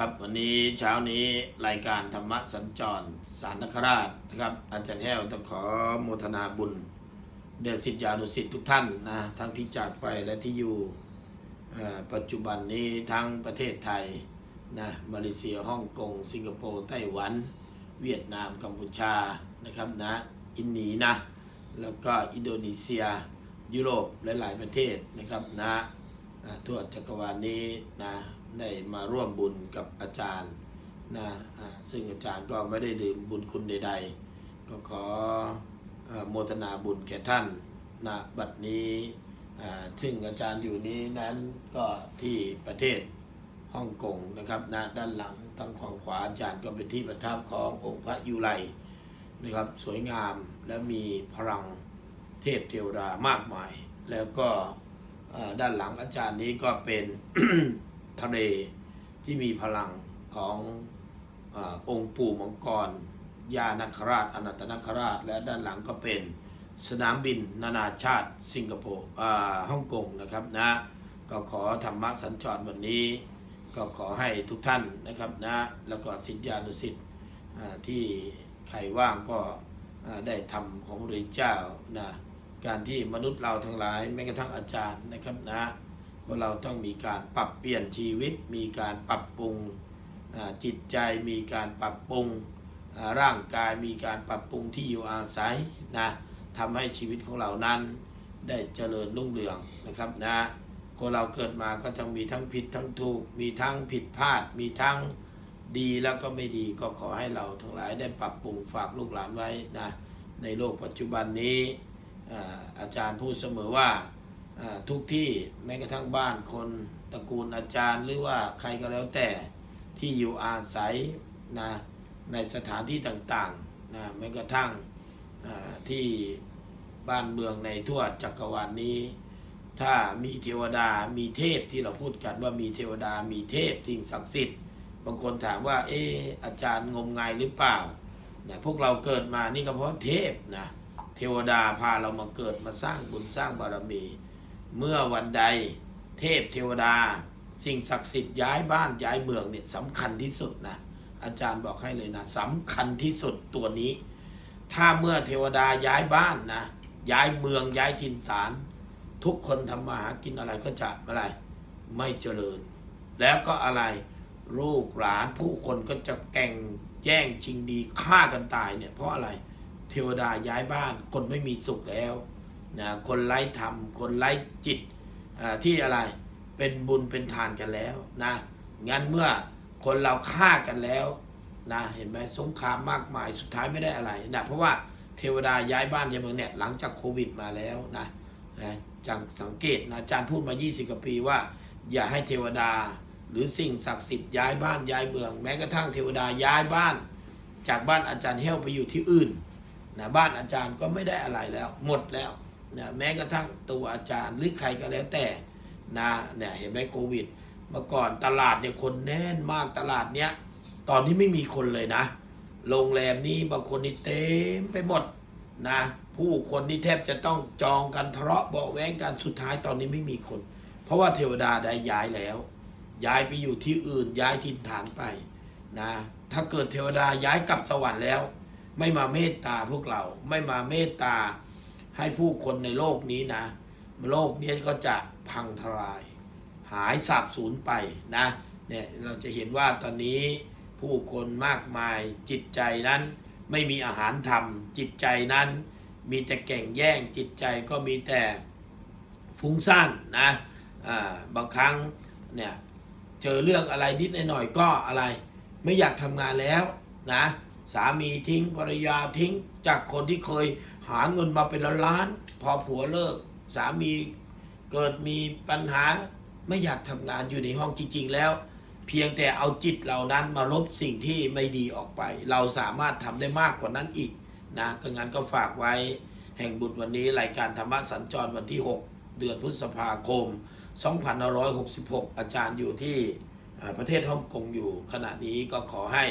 ครับวันนี้เช้านี้รายการธรรมะสัญจรสารนคราชนะครับ อาจารย์แห้วต้องขอโมทนาบุญเดชสิทธิานุสิทธิ์ทุกท่านนะทั้งที่จากไปและที่อยู่ปัจจุบันนี้ทั้งประเทศไทยนะมาเลเซียฮ่องกง สิงคโปร์ไต้หวัน เวียดนามกัมพูชานะครับนะอินเนีนะ แล้วก็อินโดนีเซีย ยุโรปหลาย ๆ ประเทศนะครับนะทั่วจักรวาลนี้นะ ได้มาร่วมบุญกับอาจารย์นะซึ่งอาจารย์ก็ไม่ได้ดื่มบุญคุณใด ๆ ก็ขออโมทนาบุญแก่ท่านนะบัดนี้ซึ่งอาจารย์อยู่นี้นั้นก็ที่ประเทศฮ่องกงนะครับนะด้านหลังทางของขวาอาจารย์ก็เป็นที่ประทับขององค์พระยุไลนะครับสวยงามและมีพลังเทพเทวดามากมาย แล้วก็ด้านหลังอาจารย์นี้ก็เป็น ทะเลที่มีพลังของอองค์ปู่มังกรยานาคราชอนันตนาคราช และด้านหลังก็เป็นสนามบินนานาชาติ สิงคโปร์ฮ่องกงนะครับนะก็ขอธรรมะสัญจรวันนี้ ก็ขอให้ทุกท่านนะครับนะแล้วก็สิทธิานุสิทธิ์ที่ใครว่างก็ได้ทำของพระเจ้านะการที่มนุษย์เราทั้งหลายแม้กระทั่งอาจารย์นะครับนะ ก็เราต้องมีการปรับเปลี่ยนชีวิต มีการปรับปรุงจิตใจมีการปรับปรุงร่างกายมีการปรับปรุงที่อยู่อาศัยนะทำให้ชีวิตของเรานั้นได้เจริญรุ่งเรืองนะครับนะคนเราเกิดมาก็ต้องมีทั้งผิดทั้งถูก มีทั้งผิดพลาด มีทั้งดีแล้วก็ไม่ดีก็ขอให้เราทั้งหลายได้ปรับปรุงฝากลูกหลานไว้นะในโลกปัจจุบันนี้อาจารย์พูดเสมอว่า ทุกที่แม้กระทั่งบ้านคนตระกูลอาจารย์ หรือว่าใครก็แล้วแต่ที่อยู่อาศัยนะในสถานที่ต่างๆนะแม้กระทั่งที่บ้านเมืองในทั่วจักรวาลนนี้ ถ้ามีเทวดามีเทพที่เราพูดกันว่ามีเทวดามีเทพสิ่งศักดิ์สิทธิ์บางคนถามว่าเอออาจารย์งมงายหรือเปล่านี่ยพวกเราเกิดมานี่ก็เพราะเทพนะเทวดาพาเรามาเกิดมาสร้างบุญสร้างบารมี เมื่อวันใดเทพเทวดา สิ่งศักดิ์สิทธิ์ย้ายบ้านย้ายเมืองเนี่ยสำคัญที่สุดนะอาจารย์บอกให้เลยนะสำคัญที่สุดตัวนี้ ถ้าเมื่อเทวดาย้ายบ้านนะย้ายเมืองย้ายถิ่นฐาน ทุกคนทำมาหากินอะไรก็จะอะไร ไม่เจริญ แล้วก็อะไรลูกหลานผู้คนก็จะแก่งแย่งชิงดีฆ่ากันตายเนี่ยเพราะอะไร เทวดาย้ายบ้านคนไม่มีสุขแล้ว นะคนไร้ธรรม คนไร้จิตอ่าที่อะไรเป็นบุญเป็นทานกันแล้วนะงั้นเมื่อคนเราฆ่ากันแล้วนะเห็นไหมสงครามมากมายสุดท้ายไม่ได้อะไรนะเพราะว่าเทวดาย้ายบ้านย้ายเมืองเนี่ยหลังจากโควิดมาแล้วนะนะจังสังเกตนะอาจารย์พูดมา 20 กว่าปีว่า อย่าให้เทวดาหรือสิ่งศักดิ์สิทธิ์ย้ายบ้านย้ายเมือง แม้กระทั่งเทวดาย้ายบ้าน จากบ้านอาจารย์เฮลไปอยู่ที่อื่นนะบ้านอาจารย์ก็ไม่ได้อะไรแล้ว หมดแล้ว นะแม้กระทั่งตัวอาจารย์หรือใครก็แล้วแต่นะเนี่ยเห็นไหมโควิด เมื่อก่อนตลาดเนี่ยคนแน่นมากตลาดเนี้ยตอนนี้ไม่มีคนเลยนะ โรงแรมนี้บางคนนี่เต็มไปหมดนะผู้คนนี่แทบจะต้องจองกันทะเลาะเบาแวงกันสุดท้ายตอนนี้ไม่มีคน เพราะว่าเทวดาได้ย้ายแล้ว ย้ายไปอยู่ที่อื่นย้ายถิ่นฐานไปนะถ้าเกิดเทวดาย้ายกลับสวรรค์แล้ว ไม่มาเมตตาพวกเราไม่มาเมตตา ให้ผู้คนในโลกนี้นะ โลกนี้ก็จะพังทลาย หายสาบสูญไปนะเนี่ยเราจะเห็นว่าตอนนี้ผู้คนมากมายจิตใจนั้น ไม่มีอาหารทำจิตใจนั้น มีแต่แก่งแย่งจิตใจก็มีแต่ฟุ้งซ่านนะบางครั้งเนี่ยเจอเรื่องอะไรนิดหน่อยก็อะไร ไม่อยากทำงานแล้วนะสามีทิ้งภรรยาทิ้งจากคนที่เคย หาเงินมาเป็นล้านๆพอผัวเลิก สามีเกิดมีปัญหาไม่อยากทำงานอยู่ในห้องจริง ๆ แล้ว เพียงแต่เอาจิตเหล่านั้นมาลบสิ่งที่ไม่ดีออกไป เราสามารถทำได้มากกว่านั้นอีกนะก็งั้นก็ฝากไว้แห่งบุญวันนี้รายการธรรมะสัญจรวันที่ 6 เดือนพฤษภาคม 2566 อาจารย์อยู่ที่ประเทศฮ่องกงอยู่ขณะนี้ก็ขอให้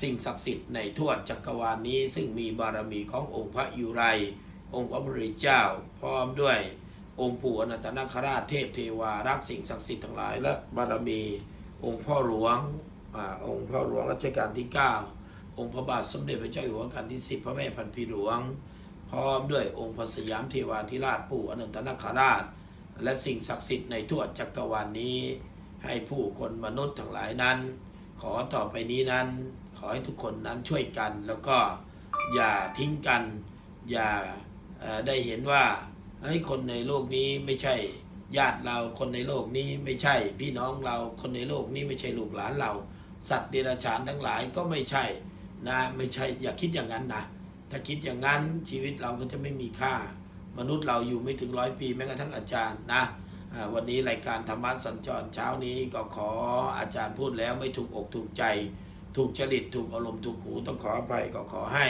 สิ่งศักดิ์สิทธิ์ในทั่วจักรวาลนี้ ซึ่งมีบารมีขององค์พระยุไร องค์พระบริเจ้า พร้อมด้วยองค์ปู่อนันตนาคราชเทพเทวารักสิ่งศักดิ์สิทธิ์ทั้งหลายและบารมี องค์พ่อหลวงอองค์พระหลวงรัชกาลที่ 9 องค์พระบาทสมเด็จพระเจ้าอยู่หัวรัชกาลที่ 10 พระแม่พันปีหลวง พร้อมด้วยองค์พระสยามเทวาธิราชปู่อนันตนาคราช และสิ่งศักดิ์สิทธิ์ในทั่วจักรวาลนี้ ให้ผู้คนมนุษย์ทั้งหลายนั้น ขอต่อไปนี้นั้น ขอให้ทุกคนนั้นช่วยกัน แล้วก็อย่าทิ้งกัน อย่าได้เห็นว่าเฮ้คนในโลกนี้ไม่ใช่ญาติเราคนในโลกนี้ไม่ใช่พี่น้องเราคนในโลกนี้ไม่ใช่ลูกหลานเรา สัตว์เดรัจฉานทั้งหลายก็ไม่ใช่นะไม่ใช่อย่าคิดอย่างนั้นนะถ้าคิดอย่างนั้นชีวิตเราก็จะไม่มีค่ามนุษย์เราอยู่ไม่ถึงร้อยปีแม้กระทั่งอาจารย์นะ วันนี้รายการธรรมะสัญจรเช้านี้ก็ขออาจารย์พูดแล้วไม่ถูกอกถูกใจ ถูกจริตถูกอารมณ์ถูกหูต้องขออภัยก็ขอให้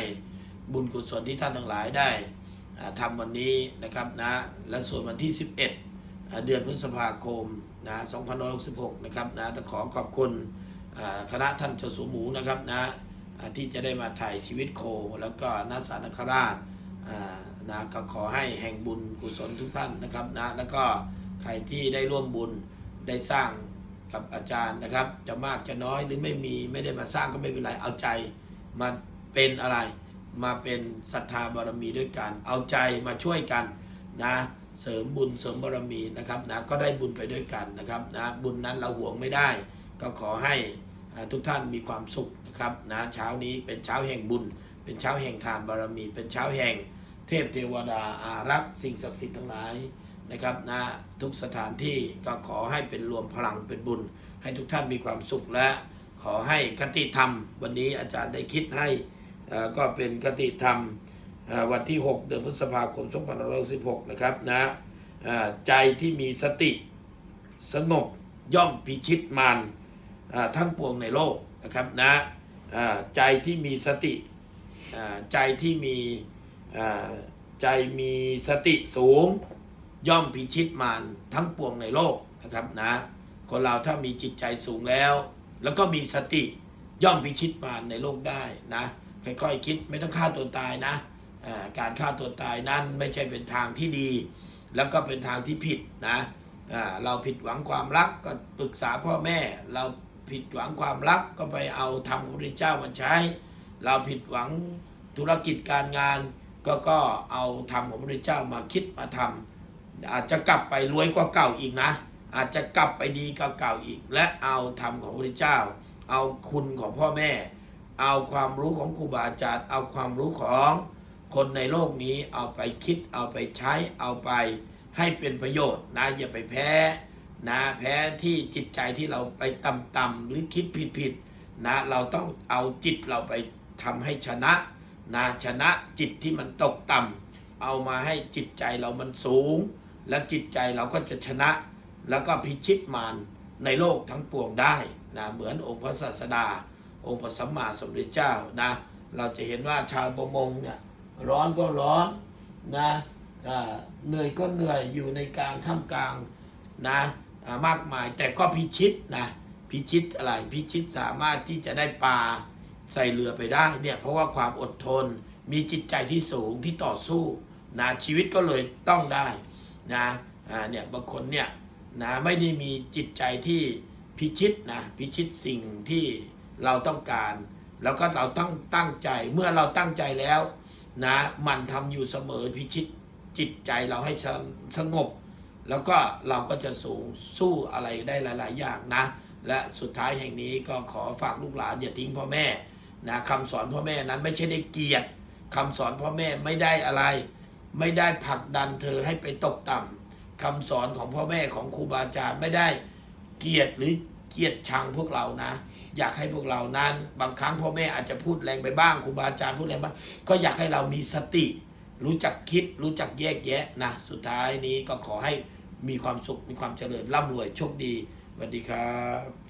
บุญกุศลที่ท่านทั้งหลายได้อ่าทำวันนี้นะครับนะและส่วนวันที่ 11อ่าเดือนพฤษภาคมนะ2566 นะครับนะต้องขอขอบคุณคณะท่านเจ้าสูหมูนะครับนะที่จะได้มาถ่ายชีวิตโค แล้วก็นาสานคราชนะก็ขอให้แห่งบุญกุศลทุกท่านนะครับนะแล้วก็ ใครที่ได้ร่วมบุญได้สร้างกับอาจารย์นะครับ จะมากจะน้อยหรือไม่มีไม่ได้มาสร้างก็ไม่เป็นไรเอาใจมาเป็นอะไร มาเป็นศรัทธาบารมีด้วยกัน เอาใจมาช่วยกันนะเสริมบุญเสริมบารมีนะครับนะก็ได้บุญไปด้วยกันนะครับนะบุญนั้นเราหวงไม่ได้ ก็ขอให้ทุกท่านมีความสุขนะครับนะเช้านี้เป็นเช้าแห่งบุญ เป็นเช้าแห่งทานบารมี เป็นเช้าแห่งเทพเทวดาอารักษ์สิ่งศักดิ์สิทธิ์ทั้งหลาย นะครับนะทุกสถานที่ก็ขอให้เป็นรวมพลังเป็นบุญ ให้ทุกท่านมีความสุขและขอให้คติธรรม วันนี้อาจารย์ได้คิดให้ก็เป็นคติธรรมวันที่ 6 เดือนพฤษภาคม2516นะครับนะเอ่อใจที่มีสติสงบย่อมพิชิตมารทั้งปวงในโลกนะครับนะใจที่มีสติใจที่มีใจมีสติสูง ย่อมพิชิตมารทั้งปวงในโลกนะครับนะ คนเราถ้ามีจิตใจสูงแล้ว แล้วก็มีสติย่อมพิชิตมารในโลกได้นะค่อยๆคิดไม่ต้องฆ่าตัวตายนะการฆ่าตัวตายนั้นไม่ใช่เป็นทางที่ดี แล้วก็เป็นทางที่ผิดนะเราผิดหวังความรักก็ปรึกษาพ่อแม่ เราผิดหวังความรักก็ไปเอาธรรมของพระพุทธเจ้ามาใช้ เราผิดหวังธุรกิจการงานก็ก็เอาธรรมของพระพุทธเจ้ามาคิดมาทำ อาจจะกลับไปรวยกว่าเก่าอีกนะ อาจจะกลับไปดีกว่าเก่าอีก และเอาธรรมของพระเจ้า เอาคุณของพ่อแม่ เอาความรู้ของครูบาอาจารย์เอาความรู้ของคนในโลกนี้เอาไปคิดเอาไปใช้เอาไปให้เป็นประโยชน์นะอย่าไปแพ้นะแพ้ที่จิตใจที่เราไปต่ำๆหรือคิดผิดๆนะเราต้องเอาจิตเราไปทำให้ชนะนะชนะจิตที่มันตกต่ำเอามาให้จิตใจเรามันสูง แล้วจิตใจเราก็จะชนะ แล้วก็พิชิตมารในโลกทั้งปวงได้นะเหมือนองค์พระศาสดา องค์พระสัมมาสัมพุทธเจ้านะเราจะเห็นว่าชาวประมงเนี่ยร้อนก็ร้อนนะเหนื่อยก็เหนื่อยอยู่ในกลางท่ามกลางนะมากมายแต่ก็พิชิตนะพิชิตอะไรพิชิตสามารถที่จะได้ปลาใส่เรือไปได้เนี่ยเพราะว่าความอดทนมีจิตใจที่สูงที่ต่อสู้นะชีวิตก็เลยต้องได้ นะอ่าเนี่ยบางคนเนี่ยนะไม่ได้มีจิตใจที่พิชิตนะพิชิตสิ่งที่เราต้องการ แล้วก็เราต้องตั้งใจเมื่อเราตั้งใจแล้วนะมันทำอยู่เสมอพิชิตจิตใจเราให้สงบ แล้วก็เราก็จะสูงสู้อะไรได้หลาย ๆ อย่างนะ และสุดท้ายแห่งนี้ก็ขอฝากลูกหลานอย่าทิ้งพ่อแม่นะคำสอนพ่อแม่นั้นไม่ใช่ได้เกลียดคำสอนพ่อแม่ไม่ได้อะไร ไม่ได้ผลักดันเธอให้ไปตกต่ำคำสอนของพ่อแม่ของครูบาอาจารย์ไม่ได้เกลียดหรือเกลียดชังพวกเรานะ อยากให้พวกเรานั้นบางครั้งพ่อแม่อาจจะพูดแรงไปบ้างครูบาอาจารย์พูดแรงบ้างก็อยากให้เรามีสติ รู้จักคิด รู้จักแยกแยะนะสุดท้ายนี้ก็ขอให้มีความสุขมีความเจริญร่ำรวยโชคดีสวัสดีครับ